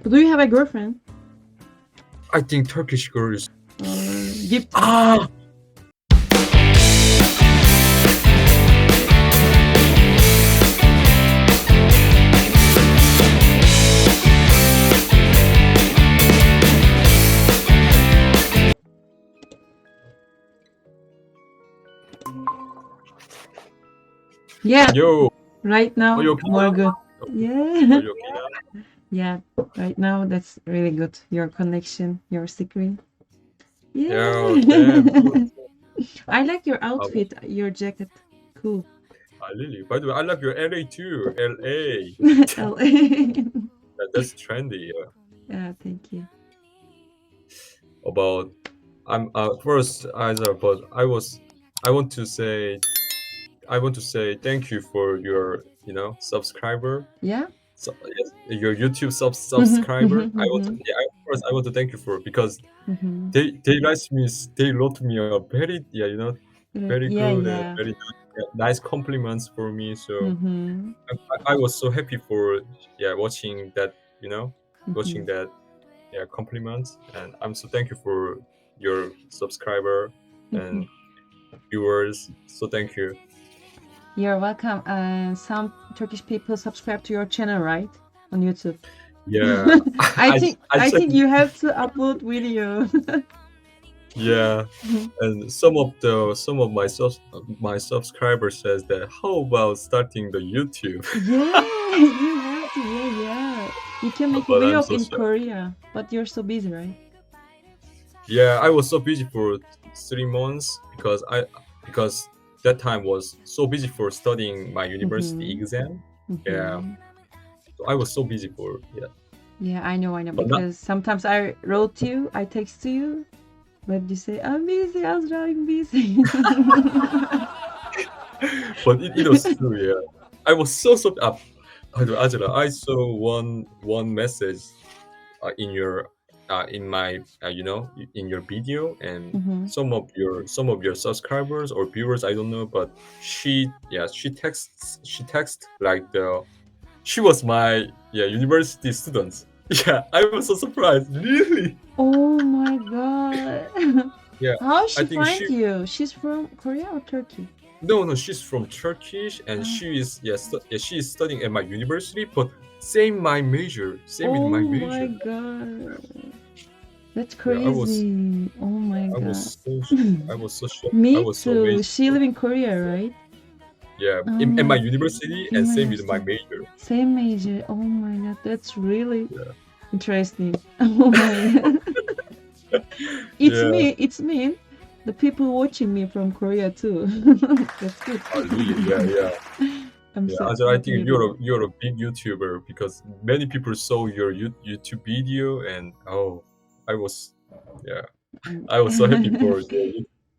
Do you have a girlfriend? I think Turkish girls. Uh, give Ah. yeah. Yo. Right now, Are you okay more good. Are Yeah. You okay now? Yeah. Right now, that's really good. Your connection, your screen. Yeah. Yeah. I like your outfit, your jacket. Cool. Ah, really? By the way, I love your LA too. LA. LA. That- That's trendy. Yeah. yeah, thank you. About I'm uh first either, but I was I want to say I want to say thank you for your you know subscriber. Yeah. So, yes, your YouTube sub subscriber. mhm, I want to, yeah, I, first I want to thank you for because hmm they they write me they wrote me a very yeah you know very yeah, good yeah. and very yeah, nice compliments for me. So hmm I, I- I was so happy for yeah watching that you know watching that yeah compliments and I'm so thank you for your subscriber and viewers. So thank you. You're welcome. And some Turkish people subscribe to your channel, right? On YouTube. Yeah, I think I, said- think you have to upload video. Yeah, and some of the some of my subs my subscribers says that how about starting the YouTube? yeah, you have to. Yeah, yeah. You can make But video so in. Korea, but you're so busy, right? Yeah, I was so busy for three months because I because that time was so busy for studying my university Mhm. exam. Yeah. Mhm. So I was so busy for yeah. Yeah, I know, I know. But not- Because sometimes I wrote to you, I text to you, but you say, I'm busy, Azra, I'm busy. But it, it was true. Yeah, I was so so up. Ajala, I saw one one message uh, in your uh, in my uh, you know in your video and Mhm. some of your some of your subscribers or viewers I don't know but she yeah she texts she texts like the she was my yeah university student yeah I was so surprised really oh my god. Yeah, How she I think find she- you? She's from Korea or Turkey? no no she's from Turkish and Ah. she is yeah, stu- yeah she is studying at my university but same my major same oh with my major my god. That's Yeah, I was- crazy. oh my I god. was so I was so shocked Me I was too. amazed. She live in Korea, right? yeah Oh in, in my- ah, my university and same with my major Same major. Oh my god, that's really Yeah. interesting. Oh my god. it's Yeah. me, it's me. The people watching me from Korea too. that's good. oh, really yeah yeah I'm Yeah, so I think you're a you're a big YouTuber because many people saw your You- YouTube video and oh, I was yeah, I was so happy for your,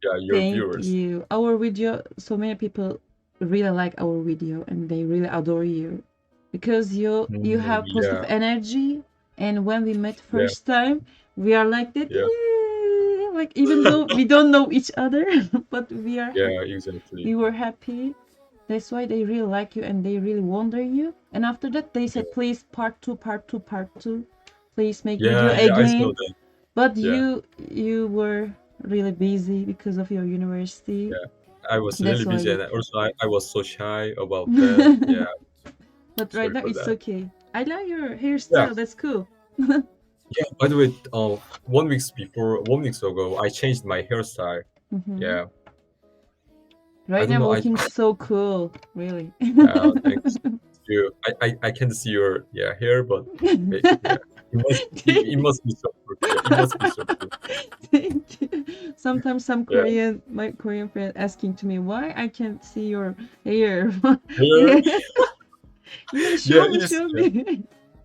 yeah your Thank viewers. you. Our video, so many people really like our video and they really adore you because you you Mm, have positive yeah. energy. And when we met Yeah. first time, we are like that. Yeah. "Yeah," Like even though we don't know each other, but we are Yeah, exactly. we were happy. That's why they really like you and they really wonder you. And after that, they said, please part two, part two, part two. Please make video Yeah, yeah, I again. But Yeah. you you were really busy because of your university. Yeah. I was That's really busy and also I, I was so shy about that. yeah, But Sorry right now it's that. okay. I like your hairstyle. That's cool. yeah. By the way, uh, one weeks before, one weeks ago, I changed my hairstyle. Mhm. Yeah, Right now know, I- looking so cool. Really. yeah. Thanks. You, I, I, I can't see your yeah hair, but yeah, must, it, it must be so it must be so. Thank you. Sometimes some Yeah. Korean my Korean friend asking to me why I can't see your hair. Yeah, yeah, show me, it is, show me.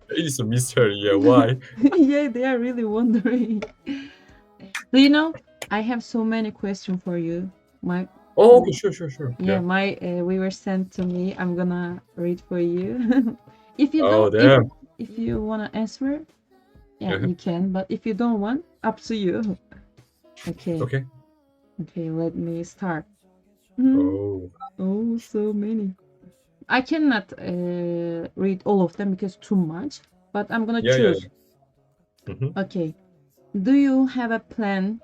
it is a mystery. Yeah, why? yeah, they are really wondering. Do you know? I have so many questions for you. My Oh, okay, sure, sure, sure. yeah, Yeah. my uh, we were sent to me. I'm gonna read for you. if you Oh, don't, if, if you wanna answer, yeah, Uh-huh. you can. But if you don't want, up to you. Okay. Okay. Okay, let me start. Hmm. Oh, Oh, so many. I cannot uh, read all of them because too much, but I'm gonna Yeah, yeah, choose Mhm. Okay. Do you have a plan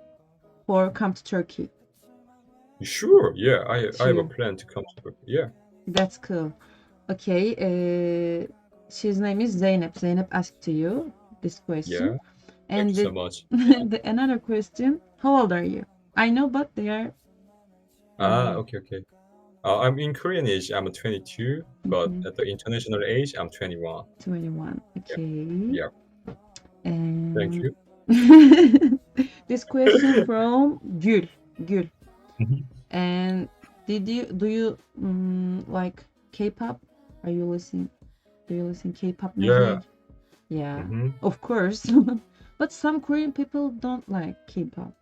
for come to Turkey? Sure. Yeah, I I have a Sure. plan to come to Turkey. Yeah. That's cool. Okay. Uh, his name is Zeynep. Zeynep asked to you this question. Yeah. Thank And you the, so much. the another question. How old are you? I know, but they are. Ah, uh, okay, okay. Uh, I'm in Korean age. I'm 22, but Mhm. at the international age, I'm 21. 21. Okay. Yeah. And Thank you. this question from Gül. Gül. Mhm. And did you do you mm, like K-pop? Are you listening? Do you listen K-pop Yeah. music? Yeah, Mhm. of course. but some Korean people don't like K-pop.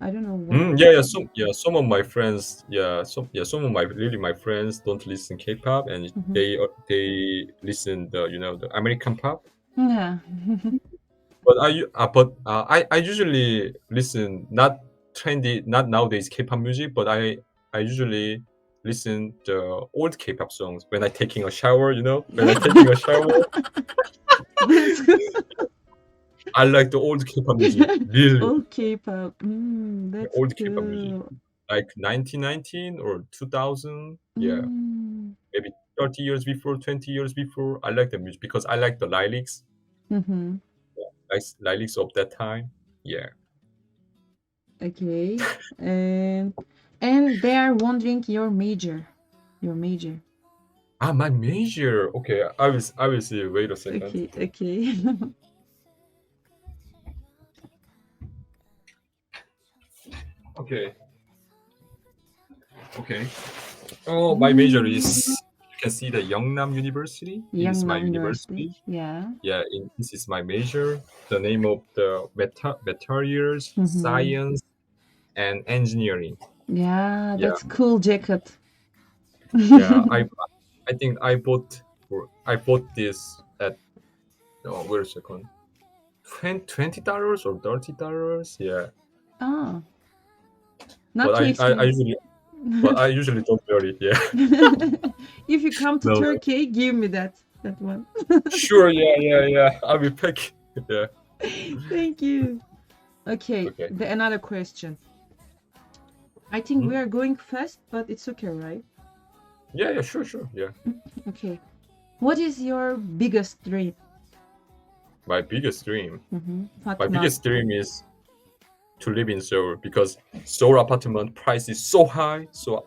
I don't know why. Mm, yeah, yeah. Some, yeah. Some of my friends, yeah, some, yeah, some of my really my friends don't listen K-pop, and Mhm. they uh, they listen the you know the American pop. Yeah. But I uh, but uh, I I usually listen not trendy, not nowadays K-pop music, but I I usually listen the old K-pop songs when I taking a shower. You know, when I taking a shower. I like the old K-pop music. Really, Old K-pop. Mm, that's old K-pop music. like 1919 or 2000. Yeah, Mm. maybe 30 years before, 20 years before. I like the music because I like the lyrics, Mm-hmm. like lyrics of that time. Yeah. Okay. And and they are wondering your major. Your major. Ah, my major. Okay, I will. I will see. Wait a second. Okay, okay. Okay. Okay. Oh, my major is. You can see the Yeongnam University. This is my university. Yeah. Yeah, in, this is my major. The name of the meta- materials, Mhm. science, and engineering. Yeah, Yeah. that's cool jacket. Yeah, I, I think I bought, I bought this at. Oh, wait a second. Twenty dollars or thirty dollars? Yeah, Ah. Not but too I, I, I usually, but I usually don't wear it. Yeah. if you come to No. Turkey, give me that that one. sure. Yeah, yeah, yeah. I will pick. Yeah. Thank you. Okay, Okay. the another question. I think Mhm. we are going fast, but it's okay, right? Yeah, yeah, sure, sure. Yeah. Okay. What is your biggest dream? My biggest dream. Mm-hmm. My biggest dream is to live in Seoul because Seoul apartment price is so high. So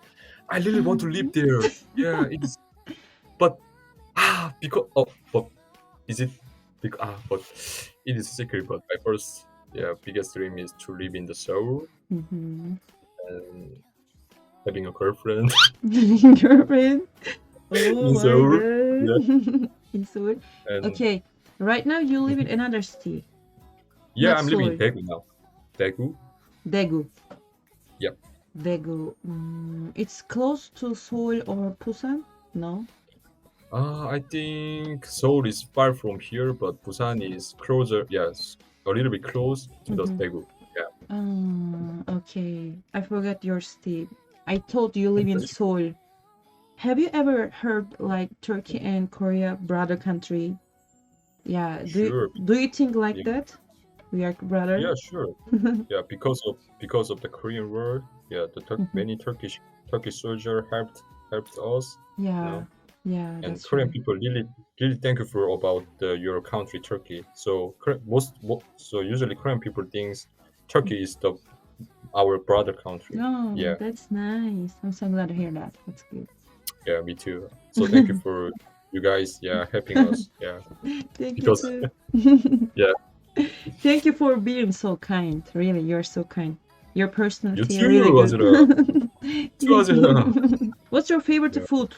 I really want to live there. Yeah, it is. But ah, because oh, but is it? Because, ah, but it is secret. But my first, yeah, biggest dream is to live in the Seoul Mm-hmm. and having a girlfriend. Girlfriend. Oh In my Seoul, god. in Seoul. And Okay. Right now you live in another city, yeah, Not I'm living in Seoul. Daegu now. Daegu. Daegu. Yep. Daegu. Mm, it's close to Seoul or Busan? No. Uh, I think Seoul is far from here, but Busan is closer. Yes, a little bit close to Mhm. the Daegu. Ah, okay. I forgot your city. I told you live in Seoul. Have you ever heard like Turkey and Korea brother country? Yeah. Do Sure. do you think like Yeah. that? We are brother. Yeah, sure. Yeah, because of because of the Korean War. Yeah, the Tur- Mhm. many Turkish Turkish soldier helped helped us, Yeah. know, Yeah. and Korean right. people really really thankful about the, your country Turkey. So most so usually Korean people thinks Turkey is the our brother country. No, Yeah. that's nice. I'm so glad to hear that. That's good. Yeah, me too. So thank you for you guys. Yeah, helping us. Yeah. Thank Because- you too. Yeah. Thank you for being so kind. Really, you're so kind. Your personality too, really good. Azra. Thank too, Azra. you. What's your favorite Yeah. food?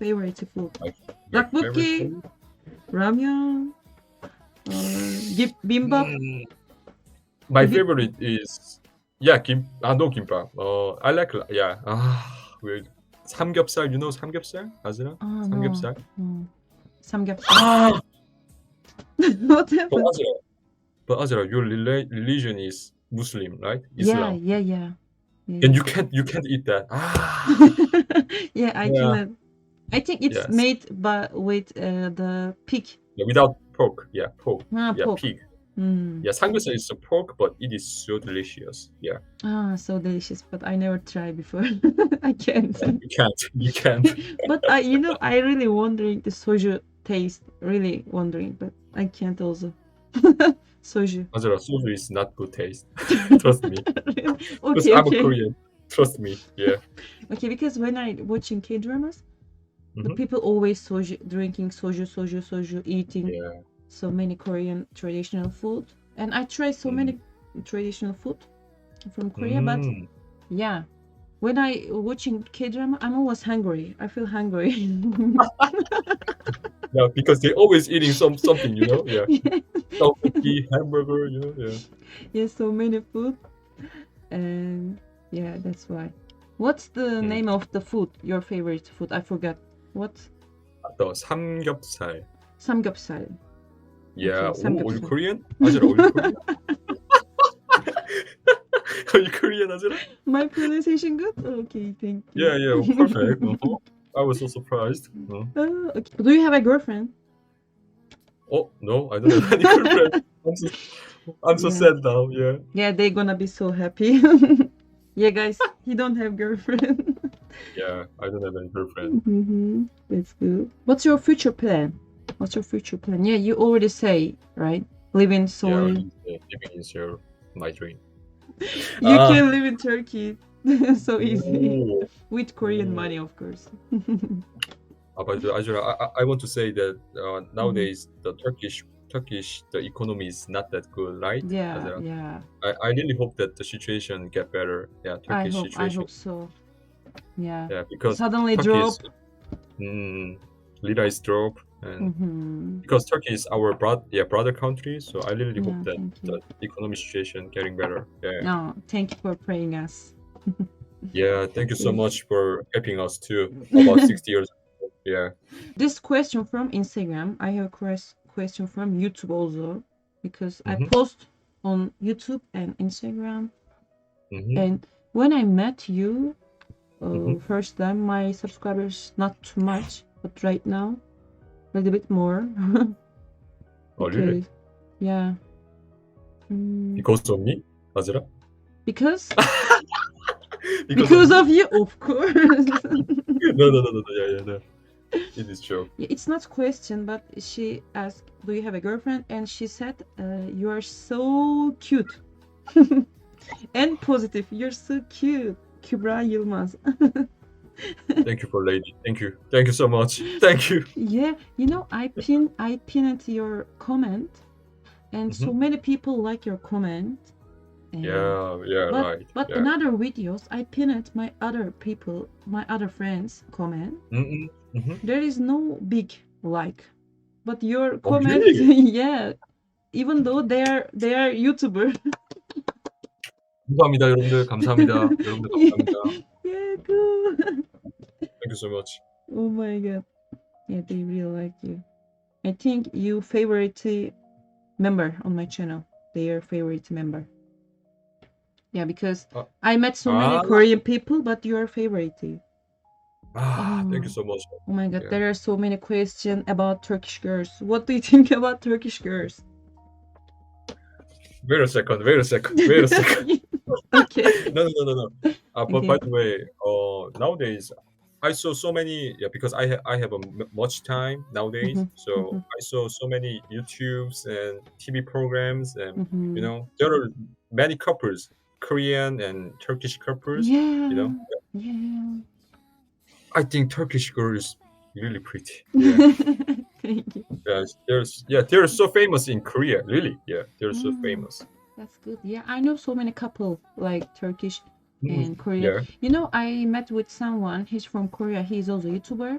Favorite food? Tteokbokki, favorite food? Ramyeon, or gib- bimbap? Mm, My favorite is yeah, kim ah no kimbap. Uh, I like yeah. Ah, weird. 삼겹살, you know 삼겹살, Azra? Ah, no. 삼겹살. no. Samgyeopsal. Ah, what but happened? Azra, but Azra, your rela- religion is Muslim, right? Yeah, Islam. yeah, yeah. yeah. And you can't you can't eat that. Ah, yeah, I Yeah. cannot. I think it's Yes. made by with uh, the pig. Yeah, without pork. Yeah, pork. Ah, Yeah, pork. pig. Mm. Yeah, samgyeopsal is a pork, but it is so delicious. Yeah, Ah, so delicious, but I never tried before. I can't. you can't, you can't. but I, you know, I really wondering the soju taste. Really wondering, but I can't also. soju. Azura, soju is not good taste. Trust me. Because okay, I'm a okay. Korean. Trust me. Yeah. Okay, because when I watching K dramas, the Mhm. people always soju, drinking soju, soju, soju, eating Yeah so many Korean traditional food, and I try so Mm. many traditional food from Korea. But Mm. yeah, when I watching K drama, I'm always hungry. I feel hungry. Yeah, because they always eating some something, you know. Yeah. Tteokbokki, hamburger, you know. Yeah. yeah, so many food, and yeah, that's why. What's the Mm. name of the food? Your favorite food? I forgot. What? 또 삼겹살. Samgyeopsal. Yeah. Oh, are you Korean? Azira, are you Korean? are you Korean, Azira? My pronunciation good? Okay, thank you. Yeah, yeah, perfect. uh-huh. I was so surprised. Uh-huh. Uh, okay. Do you have a girlfriend? Oh no, I don't have any girlfriend. I'm so, I'm so yeah. sad now. Yeah. Yeah, they're gonna be so happy. yeah, guys, he don't have girlfriend. yeah, I don't have any girlfriend. Mm-hmm. That's good. What's your future plan? What's your future plan? Yeah, you already say right. Live in Seoul. yeah, living in your my dream. You Ah. can live in Turkey. so easy Ooh. with Korean Ooh. money, of course. Uh, but Azura, I, I- I want to say that uh, nowadays the Turkish Turkish the economy is not that good, right? yeah, Azura? yeah. I, I really hope that the situation get better. Yeah, I Turkish hope. I situation. hope so. Yeah. Yeah, because Suddenly Turkey drop. mm, lira is drop, and hmm because Turkey is our broad yeah brother country, so I really Yeah, hope that the economic situation getting better. Yeah, No, thank you for praying us. yeah. Thank you so much for helping us too. About sixty years. ago. Yeah. This question from Instagram. I have a question from YouTube also because I Mhm. post on YouTube and Instagram. hmm And when I met you uh, first time, my subscribers not too much, but right now, a little bit more. Oh really? Yeah. Mm, Because of me, Azura? because because of you, of course. no no no no no yeah yeah no. It is true. It's not question, but she asked, "Do you have a girlfriend?" And she said, uh, "You are so cute and positive. You're so cute, Kübra Yılmaz." Thank you for lady. Thank you. Thank you so much. Thank you. yeah, you know, I pin I pinned your comment, and so many people like your comment. and- Yeah yeah But, right. but yeah. in other videos, I pinned my other people, my other friends comment. Mm-mm, mhm. There is no big like, but your Oh, comment, really? yeah. Even though they are they are YouTuber, 감사합니다 여러분들 감사합니다 여러분들 감사합니다. yeah, cool. Thank you so much. oh my god, yeah, they really like you. I think you favorite member on my channel. They are favorite member. Yeah, because Uh, I met so many ah. Korean people, but you are favorite. Ah, thank you Oh. so much. Oh my god, Yeah. there are so many questions about Turkish girls. What do you think about Turkish girls? Wait a second. Wait a second. Wait a second. okay. no, no, no, no, no. Uh, but Okay. by the way, uh, nowadays I saw so many. Yeah, because I ha- I have a m- much time nowadays, Mhm, so mhm. I saw so many YouTubes and TV programs, and Mhm. you know there are many couples, Korean and Turkish couples. Yeah. you know, Yeah. I think Turkish girl is really pretty. Yeah, Thank you. yeah, there's yeah they're so famous in Korea. Really, yeah, they're so Mm. famous. That's good. Yeah, I know so many couple like Turkish Mm, and Korean. Yeah. You know, I met with someone. He's from Korea. He's also a YouTuber,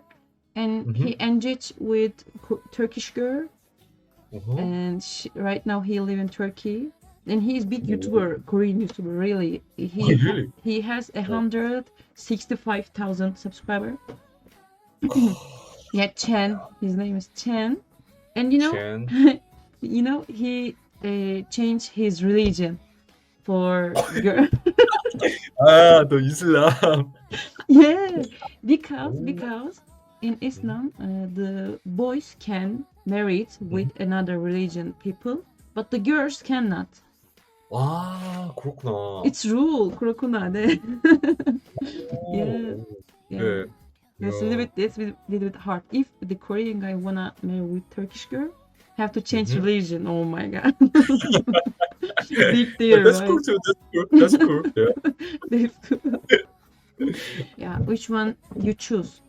and Mhm. he engaged with Turkish girl. Mhm. and she, right now he live in Turkey. And he's big Oh. YouTuber, Korean YouTuber. Really, he Oh, really? he has a Oh. hundred sixty-five thousand subscriber. yeah, Chen. His name is Chen, and you know, you know, he uh, changed his religion for girl. Ah, the Islam. yeah, because Oh. because in Islam, uh, the boys can marry with another religion people, but the girls cannot. 아 그렇구나. It's rule. 그렇구나. 네. yeah. yeah. 네. It's a little bit, it's a little little bit hard. If the Korean guy wanna marry with Turkish girl, have to change Mhm. religion. Oh my god. Yeah, deal, that's right? cool too. That's cool. That's cool. Yeah. Yeah, which one you choose?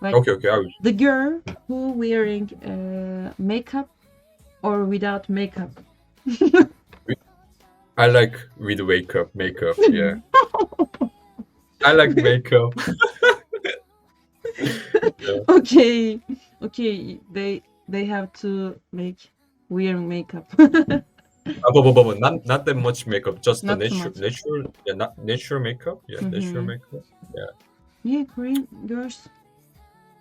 Like Okay, okay. I will. the girl who wearing uh, makeup or without makeup. I like with wake up makeup. Yeah. I like makeup. okay, okay. They they have to make wear makeup. Uh, but, but, but, but not not that much makeup. Just Not the too natural, much. natural, yeah, not natural makeup. Yeah, natural Mhm. makeup. yeah, Korean girls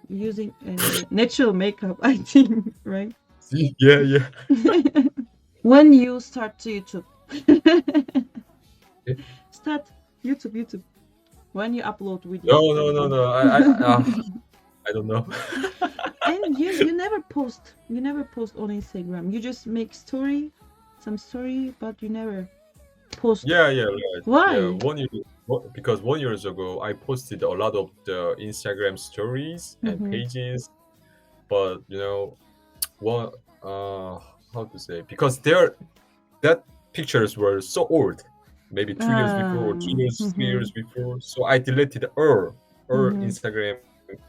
using uh, natural makeup. I think right. See? Yeah, yeah. when you start to YouTube. Eh? start YouTube, YouTube. When you upload video. No, no, no, no. I, I, uh, I don't know. And you you never post. You never post on Instagram. You just make story, some story, but you never post. Yeah, yeah, right. Why? Yeah, one year, because one years ago I posted a lot of the Instagram stories and Mhm. pages, but you know, one uh, how to say? Because there, that pictures were so old, maybe two years before or two Ah, years, three mhm. years before. So I deleted all, all Mhm. Instagram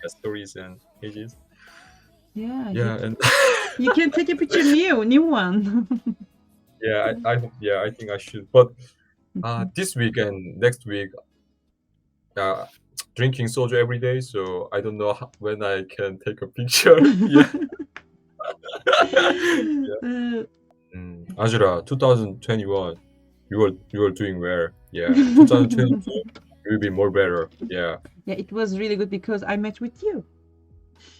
stories and pages. Yeah. Yeah, You, and you can take a picture new, new one. yeah, I, I, yeah, I think I should, but. Uh, this week and next week, uh, drinking soju every day. So I don't know how, when I can take a picture. yeah. Uh, Mm. Ajura, 2021, you are you are doing well. Yeah. 2022, you will be more better. Yeah. yeah, it was really good because I met with you.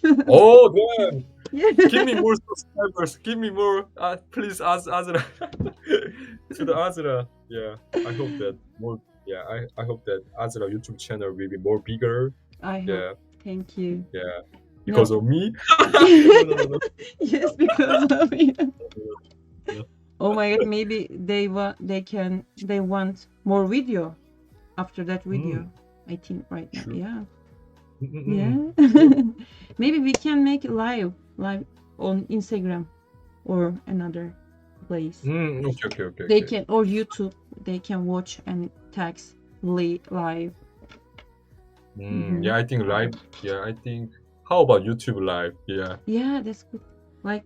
Oh damn! Yeah. Give me more subscribers. Give me more. Uh, please, Az Azra. to the Azra. Yeah. I hope that more. Yeah. I, I hope that Azra YouTube channel will be more bigger. I hope. Yeah. Thank you. Yeah. Because of me. no, no, yes, because of me. Oh my god, maybe they want they can they want more video after that video. I think right now. Yeah. Yeah. maybe we can make live live on Instagram or another place. Mm, okay, okay, okay. They can or YouTube. They can watch and text li- live. Mm, Mhm. Yeah, I think live. Yeah, I think. How about YouTube live? Yeah. Yeah, that's good. Like.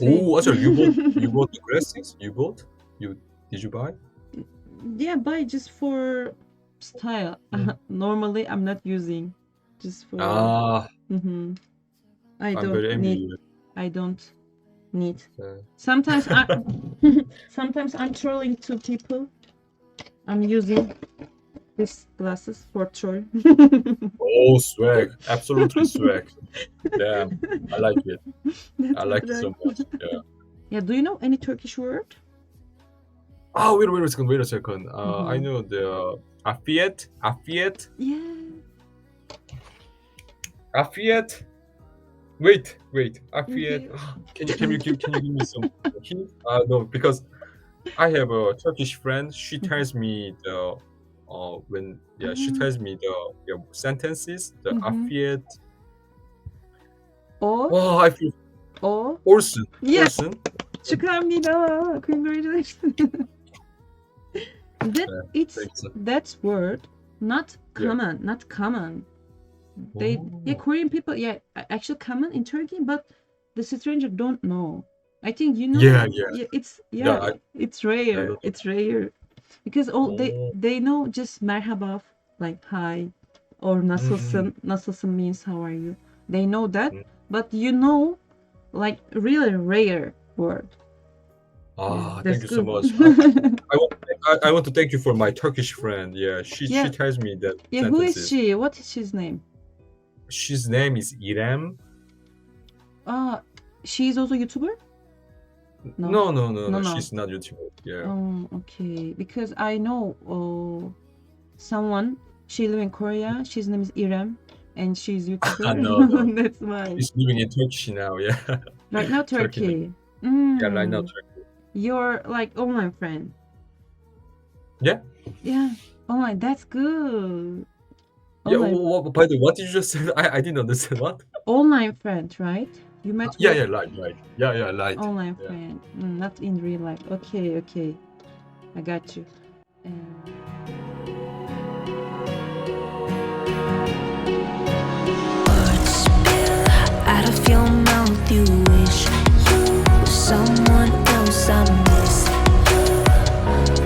Oh, actually, you bought you bought the glasses. You bought. You did you buy? yeah, buy just for style. Mm. Normally, I'm not using. Just for. Ah, hmm I don't need. I don't need. Sometimes I. sometimes I'm trolling to people. I'm using these glasses for troll. Oh, swag! Absolutely swag. Damn, I like it. That's I like it so much. Yeah. Yeah. Do you know any Turkish word? Oh, wait, wait a second. Wait a second. Uh, I Mhm. know the Afiyet. Afiyet. Yeah. Afiyet. Wait, wait. Afiyet. Okay. Can you can you give can you give me some hint? Uh, no, because I have a Turkish friend. She Mhm. tells me the uh when yeah she Ah. tells me the yeah, sentences the Mhm. Afiyet. O. Oh, I feel O. Orson. Yes. Orson. 축하합니다. Congratulations. that it's Thanks. that word not Yeah. common, not common. They yeah, Oh. Korean people yeah actually common in Turkey, but the stranger don't know. I think you know. Yeah, yeah. it's yeah, Yeah, I- it's rare. It's rare because all they Oh. they know just merhaba like hi or nasılsın. Mm-hmm. Nasılsın means how are you. They know that, Mm. but you know like really rare word. Ah, That's thank you so much. I, I, want, I, I want to thank you for my Turkish friend. Yeah, she Yeah. she tells me that yeah, who is she? What is his name? She's name is Irem. Ah, she's also YouTuber. No. No, no, no, no. No. She's not YouTuber. Yeah. Oh, okay. Because I know uh, someone. She live in Korea. She's name is Irem, and she's YouTuber. No, no. That's why. She's living in Turkey now. Yeah. Right now, Turkey. Turkey. Yeah, right now. Mm, Your like online friend. Yeah. Yeah. Oh my, that's good. Oh yeah. my, wh- wh- by the way, what did you just say? I, I didn't understand what. online friend, right? You met. Yeah, yeah, with right. Yeah, yeah, right. online Yeah. friend, Mm, not in real life. Okay, okay, I got you. And out of your mouth. You wish you someone else. I miss you.